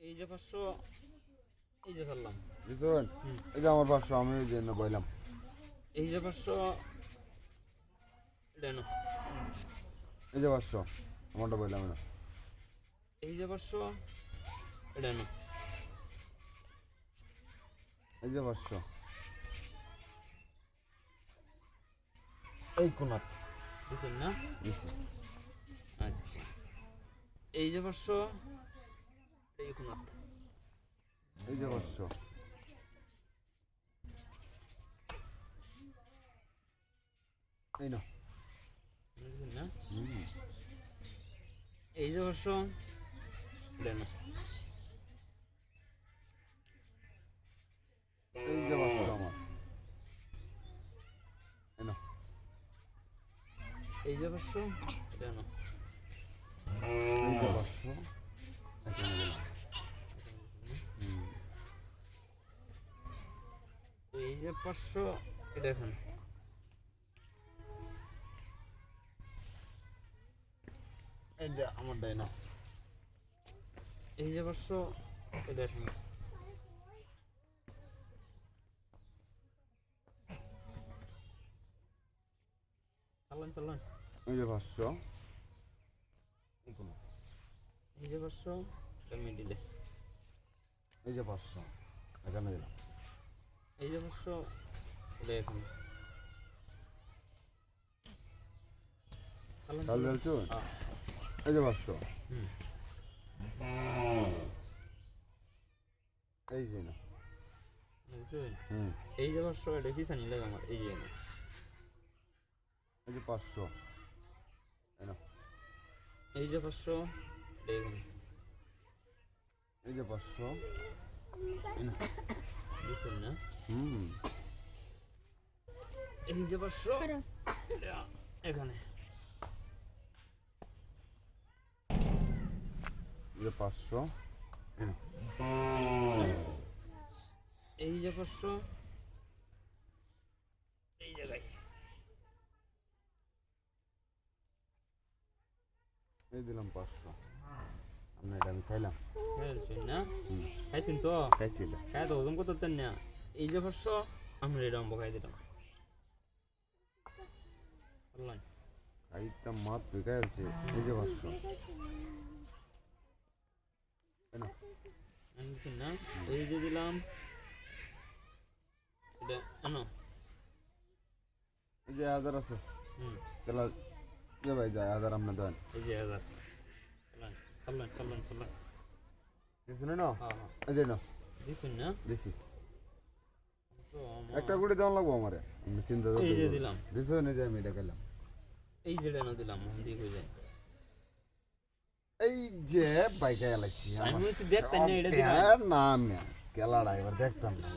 এই যে পাঁচশো এই যে ছাড়লাম বুঝছেন হুম। এই যে আমার পাঁচশো আমি ওই জন্য বললাম। এই যে পাঁচশো এটা নো। এই যে পাঁচশো আমারটা বললাম না। এই যে পাঁচশো এটা নো। এই যে পাঁচশো। এই কোনাত বুঝছেন না? আচ্ছা। এই যে পাঁচশো এই যে পাঁচশো এই না? এই যে নো এই যে পাঁচশো আমার। এই যে পাঁচশো এই যে যে পাঁচশো এখন এই যে আমারটাই না। এই যে পাঁচশো এখন চালান চালান। এই যে পাঁচশো। এই যে পাঁচশো। মিডিলে এই যে পাঁচশো। এখানে দিলাম। এই যে তাহলে চালান বলছো? হ্যাঁ। এই যে পাঁচশো। এই যে না। এই যে পাঁচশো এটা পিছানি লাগে আমার এই যে না। এই যে পাঁচশো। এই এই যে পাঁচশো এখানে এই যে পাঁচশো। না? হুম। এই যে পাঁচশো এখানে। যে পাঁচশো। এই এই যে পাঁচশো এই জায়গায় এই দিলাম পাঁচশো। আমি এটা আমি খাইলাম। না? হুম। খাইছেন তো খাইছি এটা খাই তো ওজন করতে পারতেন না। এই যে পাঁচশো আমরা এটা অম্ব খাই দিতাম। মাত বেকার আছে এই যে এই না? এই যে দিলাম। এটা আনো। এই যে হাজার আছে। হুম। তাহলে যে ভাই যায় হাজার আপনার দেন। এই যে হাজার চললেন চললেন চললেন। কিছু নেই না? এই যে না দিছেন না? দিছি। একটা করে দেওয়া লাগবো আমারে? আমি চিন্তা এই যে দিলাম। দিছো না যে আমি এটা খেলাম? এই যে না দিলাম মন দিয়ে কই যায়? এই যে বাইকে এলাইছি আমি দেখতাম না এটা না আমি কেলা এবার দেখতাম না